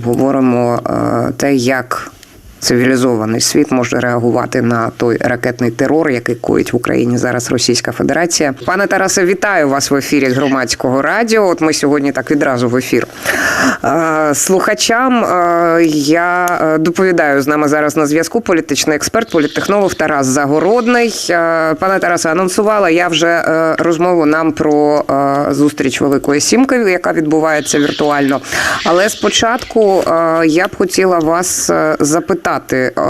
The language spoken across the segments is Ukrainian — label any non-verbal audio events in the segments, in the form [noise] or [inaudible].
обговоримо е, те, як цивілізований світ може реагувати на той ракетний терор, який коїть в Україні зараз Російська Федерація. Пане Тарасе, вітаю вас в ефірі громадського радіо. От ми сьогодні так відразу в ефір. Слухачам я е, доповідаю з нами зараз на зв'язку політичний експерт, політтехнолог Тарас Загородний. Пане Тарасе, анонсувала я вже е, розмову нам про е, зустріч Великої Сімки, яка відбувається віртуально. Але спочатку я б хотіла вас е, запитати: Е,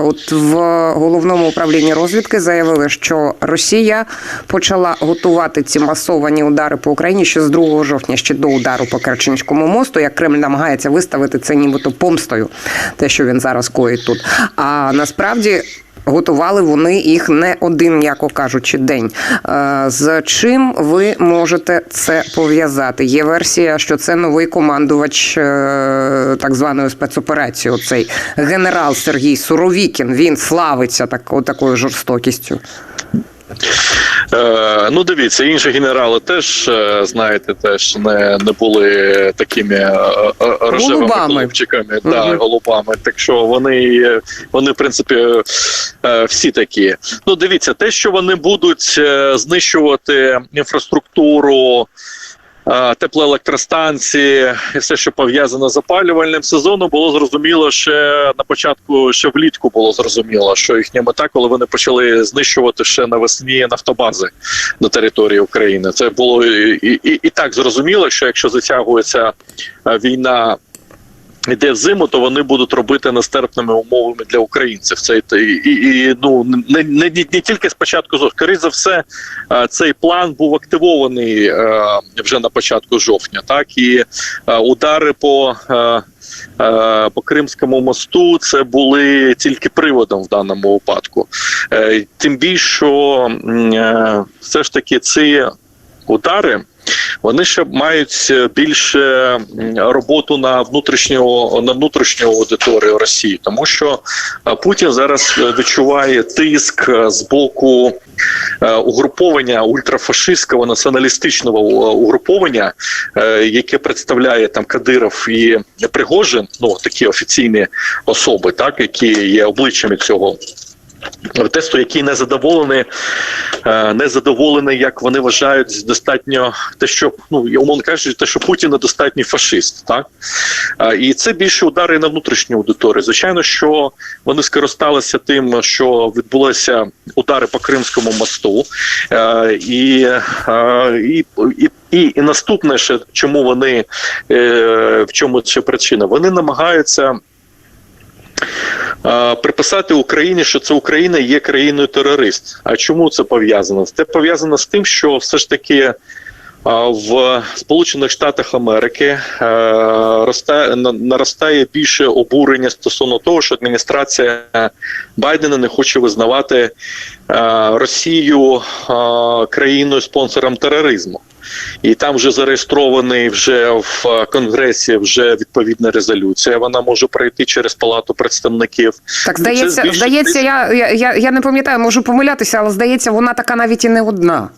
от в головному управлінні розвідки заявили, що Росія почала готувати ці масовані удари по Україні ще з 2 жовтня, ще до удару по Керченському мосту. Як Кремль намагається виставити це нібито помстою, те, що він зараз коїть тут. А насправді. Готували вони їх не один, м'яко кажучи, день. Е, З чим ви можете це пов'язати? Є версія, що це новий командувач е, так званої спецоперації. Оцей генерал Сергій Суровікін. Він славиться так, такою жорстокістю. Е, ну, дивіться, інші генерали теж, е, знаєте, теж не, не були такими е, рожевими хлопчиками, да, голубами. Так що вони, вони, в принципі, всі такі. Ну, дивіться, те, що вони будуть знищувати інфраструктуру. Теплоелектростанції і все, що пов'язано з опалювальним сезоном, було зрозуміло ще на початку, ще влітку було зрозуміло, що їхня мета, коли вони почали знищувати ще навесні нафтобази на території України. Це було і, і, і так зрозуміло, що якщо затягується е, війна. Йде в зиму, то вони будуть робити нестерпними умовами для українців. Це і, і, ну не, не, не, тільки спочатку зо- скоріше за все, е, цей план був активований е, вже на початку жовтня. Так і е, удари по, по Кримському мосту це були тільки приводом в даному випадку. Тим більше, все ж таки ці удари. Вони ще мають більше роботу на внутрішнього на внутрішню аудиторію Росії, тому що е, Путін зараз е, відчуває тиск е, з боку е, угруповання ультрафашистського націоналістичного е, угруповання, е, яке представляє там Кадиров і Пригожин, ну такі офіційні особи, так які є обличчями цього протесту, який не задоволений, е, не задоволений, як вони вважають, достатньо те, що ну умовно кажучи, те, що Путін недостатній фашист, так Е, і це більше удари на внутрішню аудиторію. Звичайно, що вони скористалися тим, що відбулися удари по Кримському мосту, Е, і, і, і, і, і наступне ще чому вони в чому ще причина? Вони намагаються. Приписати Україні, що це Україна є країною терорист. А чому це пов'язано? Це пов'язано з тим, що все ж таки в Сполучених Штатах Америки е, росте- на- наростає більше обурення стосовно того, що адміністрація Байдена не хоче визнавати е, Росію е, країною спонсором тероризму. І там вже зареєстрований вже в Конгресі вже відповідна резолюція. Вона може пройти через Палату представників. Так здається, збільшить здається, я, я, я не пам'ятаю, можу помилятися, але здається, вона така навіть і не одна.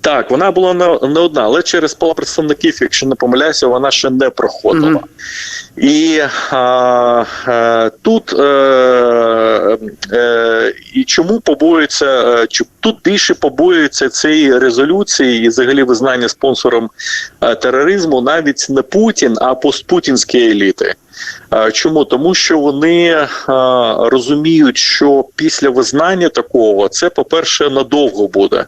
Так, вона була не, одна, але через пола представників, якщо не помиляюся, вона ще не проходила. Мгм. І а, а, тут е, е, і чому побоюється, е, чу- тут більше побоюється цієї резолюції і взагалі визнання спонсором е, тероризму навіть не Путін, а постпутінські еліти. Е, Чому? Тому що вони е, розуміють, що після визнання такого це, по-перше, надовго буде.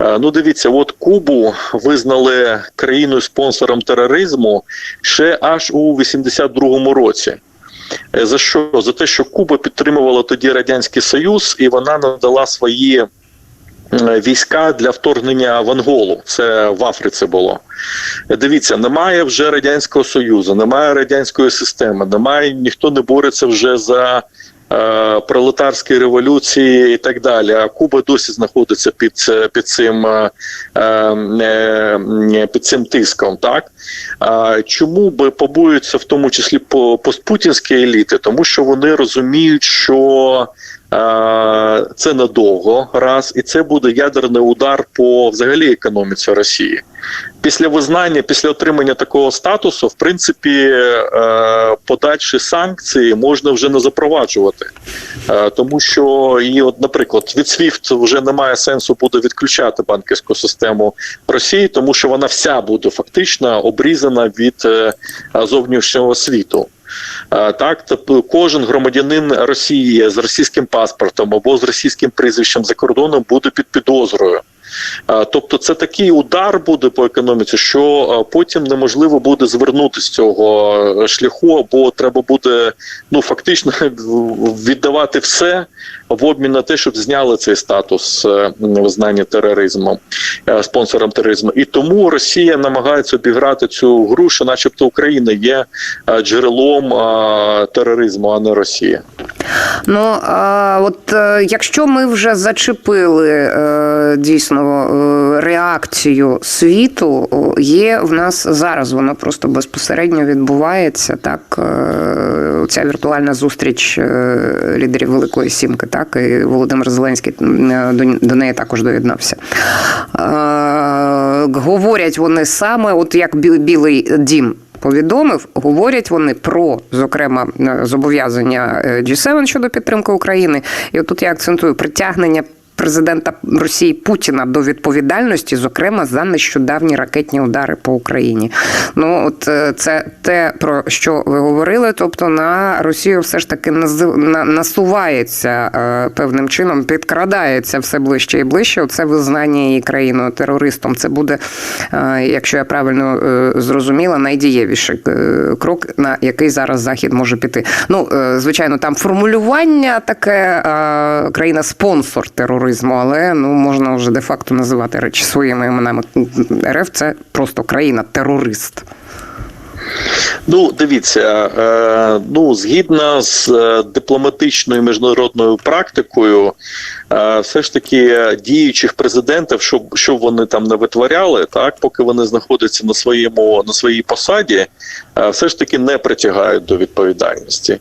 Ну, дивіться, от Кубу визнали країною спонсором тероризму ще аж у 82-му році. За що? За те, що Куба підтримувала тоді Радянський Союз, і вона надала свої війська для вторгнення в Анголу. Це в Африці було. Е, Дивіться, немає вже Радянського Союзу, немає радянської системи, немає, ніхто не бореться вже за е, пролетарські революції і так далі. А Куба досі знаходиться під, е, під цим е, е, під цим тиском. Так чому би побоюються в тому числі по постпутінські еліти? Тому що вони розуміють, що Е, Це надовго раз, і це буде ядерний удар по взагалі економіці Росії. Після визнання, після отримання такого статусу, в принципі, е, подальші санкції можна вже не запроваджувати, Е, тому що і, от, наприклад, від SWIFT вже немає сенсу буде відключати банківську систему Росії, тому що вона вся буде фактично обрізана від е, зовнішнього світу. Е, Так, тобто кожен громадянин Росії з російським паспортом або з російським прізвищем за кордоном буде під підозрою. Е, Тобто, це такий удар буде по економіці, що е, потім неможливо буде звернути з цього шляху, або треба буде ну фактично [laughs] віддавати все в обмін на те, щоб зняли цей статус е, визнання тероризмом, е, спонсором тероризму. І тому Росія намагається обіграти цю гру, що, начебто, Україна є е, джерелом тероризму, а не Росія. Ну а от якщо ми вже зачепили дійсно реакцію світу, є в нас зараз, воно просто безпосередньо відбувається. Так, ця віртуальна зустріч лідерів Великої Сімки, так і Володимир Зеленський е, до, неї також доєднався. Е, говорять вони саме, от як Білий дім повідомив, говорять вони про зокрема е, зобов'язання е, G7 щодо підтримки України. І от тут я акцентую притягнення. Президента Росії Путіна до відповідальності, зокрема за нещодавні ракетні удари по Україні. Ну от е, це те про що ви говорили. Тобто на Росію все ж таки насувається е, певним чином, підкрадається все ближче і ближче. Оце визнання її країною терористом. Це буде, е, якщо я правильно зрозуміла, найдієвіший крок, на який зараз захід може піти. Ну звичайно, там формулювання таке е, країна-спонсор тероризму, але ну можна вже де-факто називати речі своїми іменами. РФ це просто країна-терорист. Ну, дивіться, е, ну згідно з е, дипломатичною міжнародною практикою, е, все ж таки діючих президентів, щоб що вони там не витворяли, так поки вони знаходяться на своєму на своїй посаді, все ж таки не притягають до відповідальності,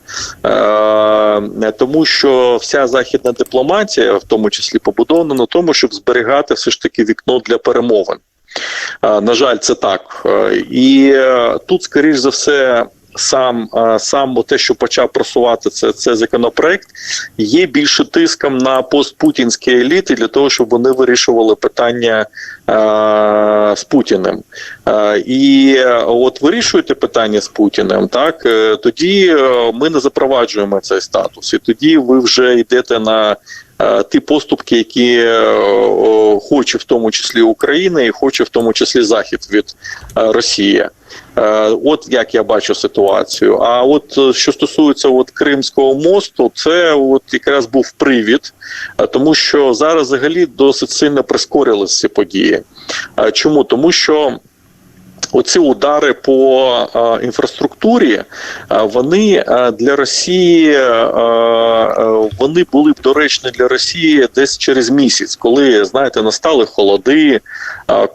тому що вся західна дипломатія, в тому числі побудована на тому, щоб зберігати все ж таки вікно для перемовин. На жаль, це так. Е, І е, тут, скоріш за все, сам е, сам те, що почав просувати це, це законопроект, є більше тиском на постпутінські еліти для того, щоб вони вирішували питання з Путіним. І от вирішуєте питання з Путіним, так тоді ми не запроваджуємо цей статус, і тоді ви вже йдете на ті поступки, які е, хоче в тому числі Україна і хоче в тому числі Захід від е, Росії. Е, От як я бачу ситуацію. А от е, що стосується от Кримського мосту, це от якраз був привід, е, тому що зараз взагалі досить сильно прискорилися ці події. Е, Чому? Тому що. Оці удари по е, інфраструктурі, е, вони е, для Росії вони були б доречні для Росії десь через місяць, коли знаєте, настали холоди,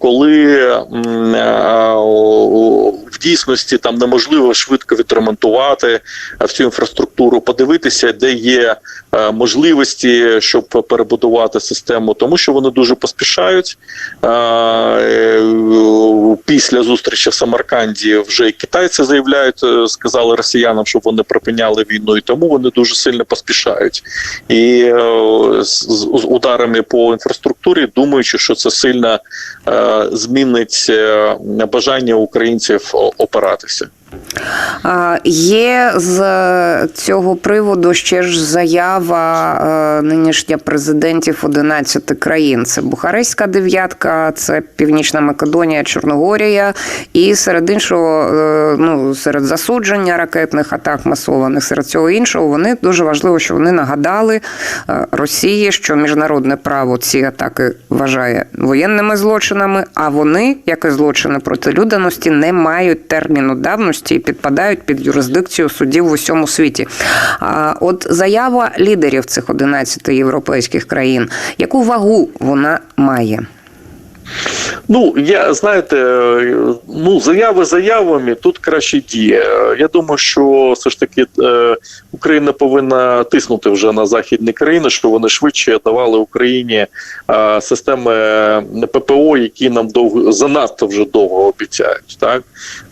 коли в дійсності там неможливо швидко відремонтувати всю інфраструктуру, подивитися, де є можливості, щоб перебудувати систему, тому що вони дуже поспішають. Після зустрічі в Самарканді вже і китайці заявляють, е, сказали росіянам, щоб вони припиняли війну, і тому вони дуже сильно поспішають. І е, з, ударами по інфраструктурі, думаючи, що це сильно е, змінить бажання українців опиратися. Є з цього приводу ще ж заява е, нинішня президентів 11 країн. Це Бухарестська дев'ятка, це Північна Македонія, Чорногорія, і серед іншого, е, ну серед засудження ракетних атак масованих, серед цього іншого, вони дуже важливо, що вони нагадали е, Росії, що міжнародне право ці атаки вважає воєнними злочинами, а вони, як і злочини проти людяності, не мають терміну давності і підпадають під юрисдикцію судів в усьому світі. От заява лідерів цих 11 європейських країн, яку вагу вона має? Ну, я знаєте, е, ну заяви заявами тут краще діє. Е, Я думаю, що все ж таки е, Україна повинна тиснути вже на західні країни, що вони швидше давали Україні е, системи ППО, які нам довго занадто вже довго обіцяють. Так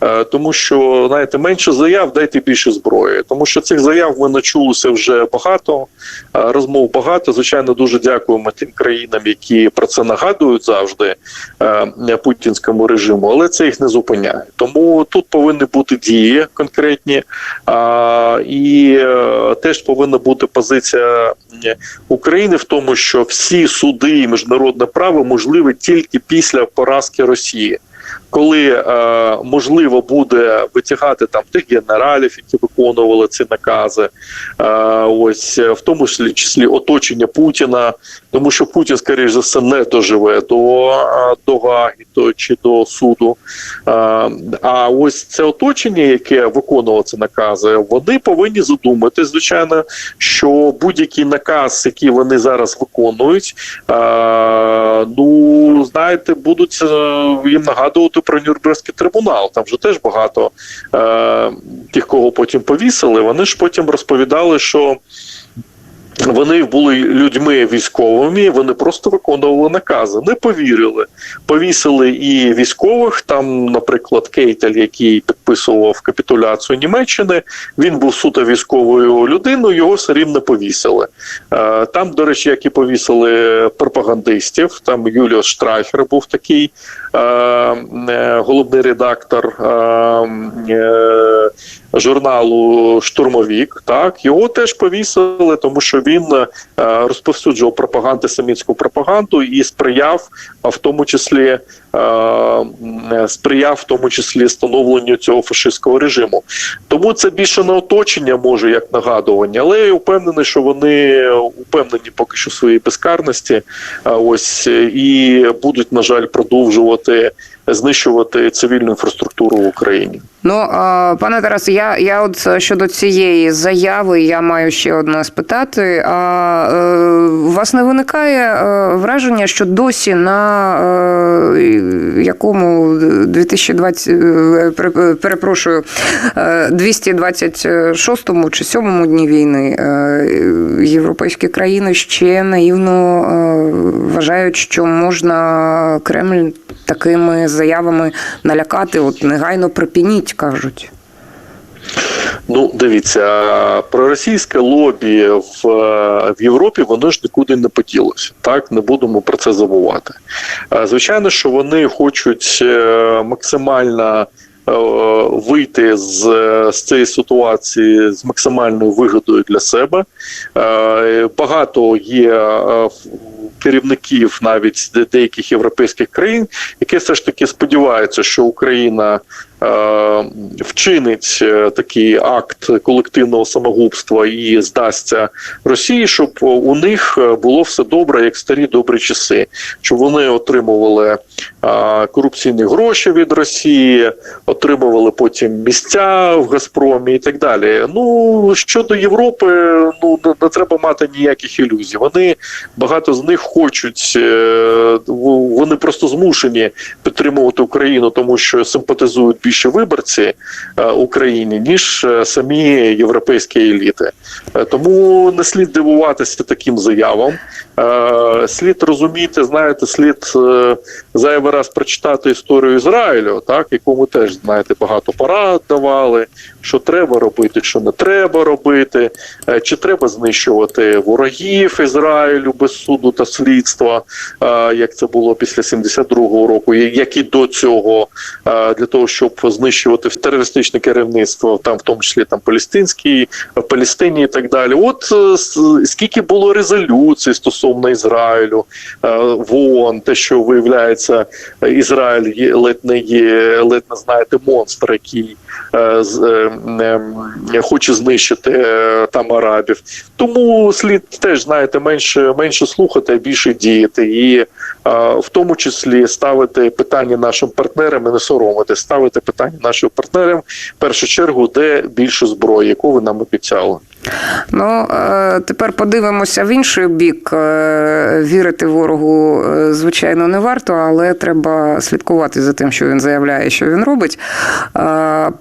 Е, тому що знаєте, менше заяв, дайте більше зброї. Тому що цих заяв ми начулося вже багато, е, розмов багато. Звичайно, дуже дякуємо тим країнам, які про це нагадують завжди е, путінському режиму, але це їх не зупиняє. Тому тут повинні бути дії конкретні, а, і е, теж повинна бути позиція е, України в тому, що всі суди і міжнародне право можливі тільки після поразки Росії. Коли е, можливо буде витягати там тих генералів, які виконували ці накази, е, ось е, в тому числі, оточення Путіна, тому що Путін, скоріш за все, не доживе до, е, до Гаги то, чи до суду. Е, а ось це оточення, яке виконувало ці накази, вони повинні задумати, звичайно, що будь-який наказ, який вони зараз виконують, е, ну знаєте, будуть е, їм нагадувати про Нюрнберзький трибунал. Там вже теж багато е, тих, кого потім повісили. Вони ж потім розповідали, що. Вони були людьми військовими, вони просто виконували накази, не повірили. Повісили і військових. Там, наприклад, Кейтель, який підписував капітуляцію Німеччини, він був суто військовою людиною, його все рівно повісили. Е, Там, до речі, як і повісили пропагандистів. Там Юліус Штрайхер був такий е, е, головний редактор. Журналу Штурмовік. Так його теж повісили, тому що він е, розповсюджував пропаганду самітську пропаганду і сприяв, в тому числі е, сприяв в тому числі становленню цього фашистського режиму. Тому це більше на оточення може як нагадування, але я впевнений, що вони упевнені поки що в своїй безкарності. е, Ось і будуть, на жаль, продовжувати знищувати цивільну інфраструктуру в Україні. Ну, пане Тарасе, я, я от щодо цієї заяви, я маю ще одне спитати. А е, у вас не виникає е, враження, що досі на е, якому 2020, е, пере- перепрошую, е, 226 чи 7 дні війни європейські країни ще наївно вважають, що можна Кремль такими заявами налякати, от негайно припініть, кажуть. Ну, дивіться, проросійське лобі в, е, в Європі воно ж нікуди не поділося. Так, не будемо про це забувати. Е, Звичайно, що вони хочуть е, максимально вийти з, з цієї ситуації з максимальною вигодою для себе. Е, Багато є е, керівників навіть де- деяких європейських країн, які все ж таки сподіваються, що Україна е, вчинить е, такий акт колективного самогубства і здасться Росії, щоб у них е, було все добре, як старі добрі часи, щоб вони отримували е, корупційні гроші від Росії, отримували потім місця в Газпромі і так далі. Ну щодо Європи, ну не, треба мати ніяких ілюзій. Вони багато з них хочуть, е, вони просто змушені підтримувати Україну, тому що симпатизують більше виборці України Україні, ніж е, самі європейські еліти. Е, Тому не слід дивуватися таким заявам. Е, Слід розуміти, знаєте, слід е, зайвий раз прочитати історію Ізраїлю, так якому теж знаєте багато порад давали, що треба робити, що не треба робити, е, чи треба знищувати ворогів Ізраїлю без суду та слідства, як це було після 72-го року, як і до цього, для того, щоб знищувати терористичне керівництво, там в тому числі там палестинський, в Палестині і так далі. От скільки було резолюцій стосовно Ізраїлю е, в ООН, те, що виявляється, Ізраїль є ледь не є, ледь не знаєте, монстр, який е, е, хоче знищити там арабів. Тому слід теж знаєте менше менше слухати, а більше діяти, і в тому числі ставити питання нашим партнерам і не соромити, ставити питання нашим партнерам в першу чергу, де більше зброї, яку ви нам обіцяли. Ну е, тепер подивимося в інший бік. Е, Вірити ворогу, е, звичайно, не варто, але треба слідкувати за тим, що він заявляє, що він робить.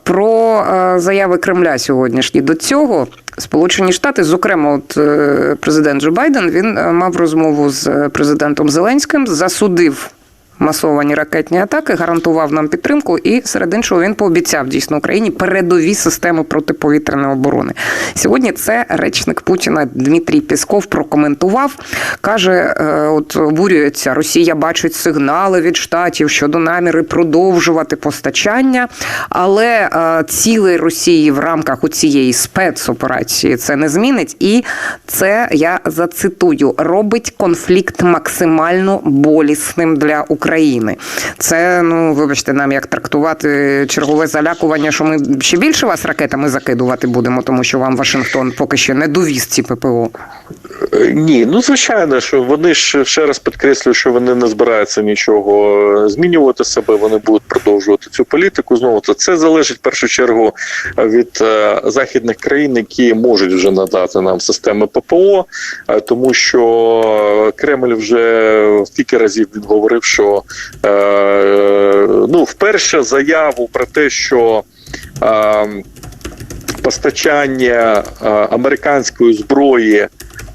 Про заяви Кремля сьогоднішні до цього. Сполучені Штати, зокрема, от президент Джо Байден, він мав розмову з президентом Зеленським, засудив масовані ракетні атаки, гарантував нам підтримку, і серед іншого він пообіцяв дійсно Україні передові системи протиповітряної оборони. Сьогодні це речник Путіна Дмитрій Пісков прокоментував. каже: е, от обурюється, Росія бачить сигнали від штатів щодо наміри продовжувати постачання, але е, цілей Росії в рамках у цієї спецоперації це не змінить. І це я зацитую: робить конфлікт максимально болісним для України. Це ну вибачте, нам як трактувати чергове залякування, що ми ще більше вас ракетами закидувати будемо, тому що вам Вашингтон поки що не довіз ці ППО. Ні, ну звичайно, що вони ж ще раз підкреслюю, що вони не збираються нічого змінювати себе. Вони будуть продовжувати цю політику. Знову це це залежить в першу чергу від е, західних країн, які можуть вже надати нам системи ППО, е, тому що Кремль вже стільки разів він говорив, що е, ну вперше заяву про те, що е, постачання е, американської зброї е,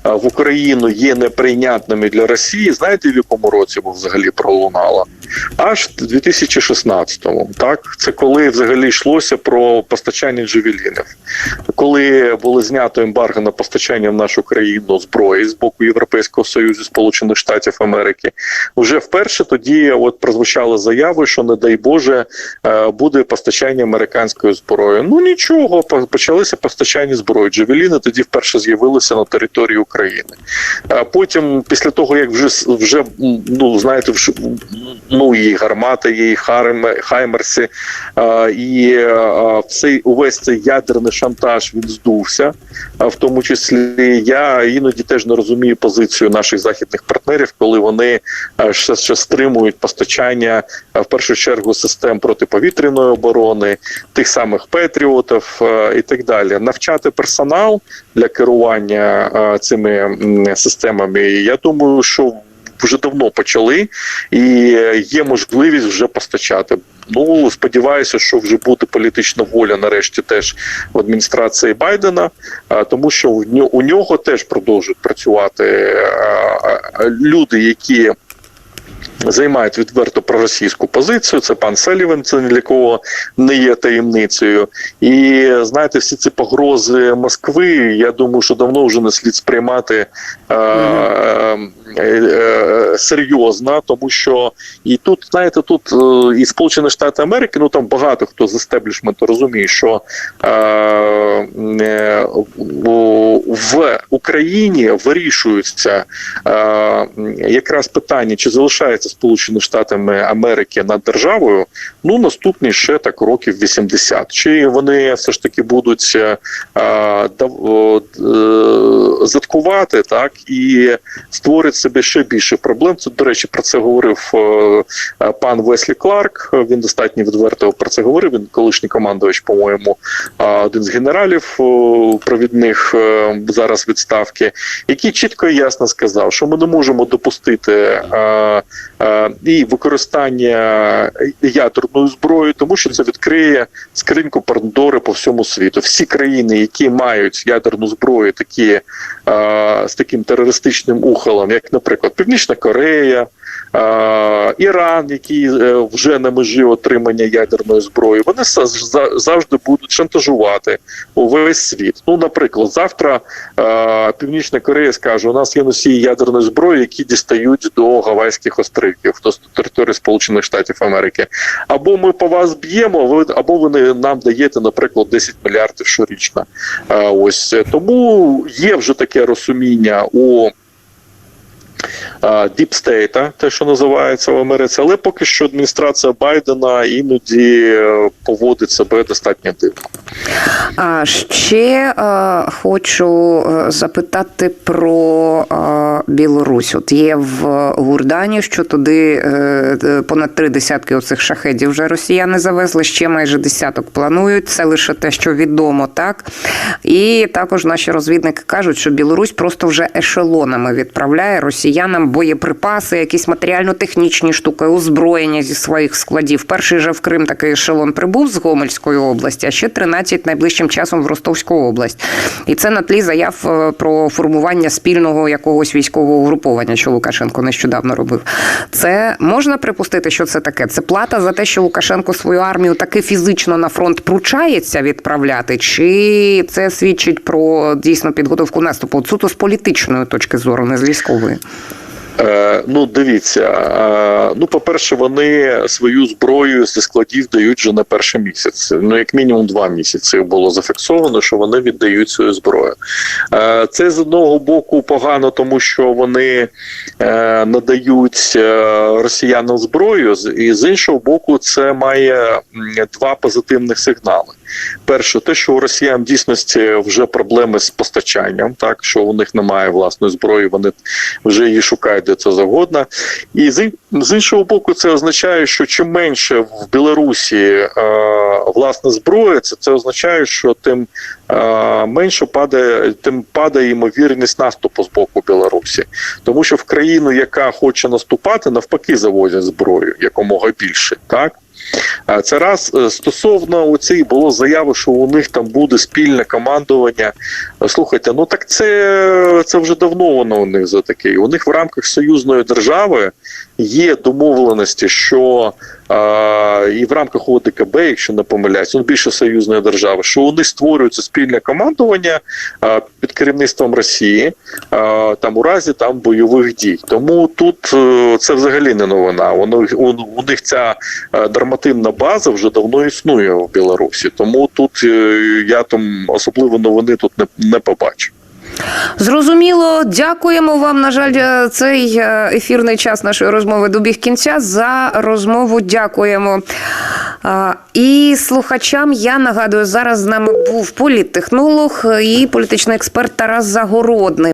в Україну є неприйнятними для Росії. Знаєте, в якому році був взагалі пролунала? Аж в 2016-му. Так, це коли взагалі йшлося про постачання джевелінів, коли було знято ембарго на постачання в нашу країну зброї з боку Європейського союзу, Сполучених Штатів Америки, вже вперше тоді от прозвучали заяви, що не дай Боже е, буде постачання американської зброї. Ну нічого, почалися постачання зброї. Джевеліни тоді вперше з'явилися на території України. Потім, після того як вже вже ну знаєте, вже, ну і гармати, і Хаймерси, і цей увесь цей ядерний шантаж він здувся. В тому числі я іноді теж не розумію позицію наших західних партнерів, коли вони ще, ще стримують постачання в першу чергу систем протиповітряної оборони, тих самих патріотів е, і так далі. Навчати персонал для керування цими системами. Я думаю, що вже давно почали, і є можливість вже постачати. Ну сподіваюся, що вже буде політична воля нарешті теж в адміністрації Байдена, тому що у нього теж продовжують працювати е, е, люди, які займають відверто проросійську позицію. Це пан Селівен, це ні для кого не є таємницею. І знаєте, всі ці погрози Москви, я думаю, що давно вже не слід сприймати е, е, е, серйозно, тому що і тут, знаєте, тут е, і Сполучені Штати Америки, ну там багато хто з естеблішменту розуміє, що е, е, в Україні вирішуються е, якраз питання, чи залишається Сполучені Штатами Америки над державою, ну наступні ще так років 80. Чи вони все ж таки будуть е, дав- е, заткувати так і створять собі ще більше проблем. Це до речі, про це говорив е, е, пан Веслі Кларк. Він достатньо відверто про це говорив. Він колишній командувач, по-моєму, е, один з генералів провідних е, зараз відставки, який чітко і ясно сказав, що ми не можемо допустити е, е, і використання ядерної зброї, тому що це відкриє скриньку Пандори по всьому світу. Всі країни, які мають ядерну зброю, такі е, з таким терористичним ухилом, як, наприклад, Північна Корея. Іран, який е, вже на межі отримання ядерної зброї, вони за- за- завжди будуть шантажувати увесь світ. Ну, наприклад, завтра е, Північна Корея скаже: у нас є носії ядерної зброї, які дістають до Гавайських островів, до території Сполучених Штатів Америки. Або ми по вас б'ємо, або ви нам даєте, наприклад, 10 мільярдів щорічно. Е, ось тому є вже таке розуміння у. Діпстейта, те, що називається в Америці, але поки що адміністрація Байдена іноді е, поводить себе достатньо дивно. А ще е, хочу е, запитати про про Білорусь. От є в Гурдані, що туди е, е, понад три десятки оцих шахедів вже росіяни завезли, ще майже десяток планують. Це лише те, що відомо, так? І також наші розвідники кажуть, що Білорусь просто вже ешелонами відправляє росіянам боєприпаси, якісь матеріально-технічні штуки, озброєння зі своїх складів. Перший же в Крим такий ешелон прибув з Гомельської області, а ще 13 найближчим часом в Ростовську область. І це на тлі заяв е, про формування спільного якогось військового угруповання, що Лукашенко нещодавно робив. Це можна припустити, що це таке? Це плата за те, що Лукашенко свою армію таки фізично на фронт пручається відправляти, чи це свідчить про дійсно підготовку наступу? Суто з політичної точки зору, не з військової. Е, ну, дивіться. Е, ну, по-перше, вони свою зброю зі складів дають вже на перший місяць. Ну, як мінімум два місяці було зафіксовано, що вони віддають свою зброю. Е, це з одного боку погано, тому що вони надають росіянам зброю, і з іншого боку, це має два позитивних сигнали. Перше, те, що у росіян в дійсності вже проблеми з постачанням, так що у них немає власної зброї, вони вже її шукають де це завгодно. І з, іншого боку, це означає, що чим менше в Білорусі е, власна зброя, це, це означає, що тим е, менше падає, тим падає ймовірність наступу з боку Білорусі. Тому що в країну, яка хоче наступати, навпаки, завозять зброю якомога більше. Так? Це раз стосовно стосовно цій було заяви, що у них там буде спільне командування. Е, Слухайте, ну так це, це вже давно воно у них за таке. У них в рамках союзної держави є домовленості, що е, і в рамках ОДКБ, якщо не помиляюсь, ну більше союзної держави, що у них створюється спільне командування е, під керівництвом Росії е, там у разі там бойових дій. Тому тут е, це взагалі не новина. Воно у, у них ця е, нормативна база вже давно існує в Білорусі. Тому тут е, я там особливо новини тут не, не побачу. Зрозуміло, дякуємо вам. На жаль, е, цей е, ефірний час нашої розмови добіг кінця. За розмову дякуємо. І слухачам я нагадую, зараз з нами був політтехнолог і політичний експерт Тарас Загородний.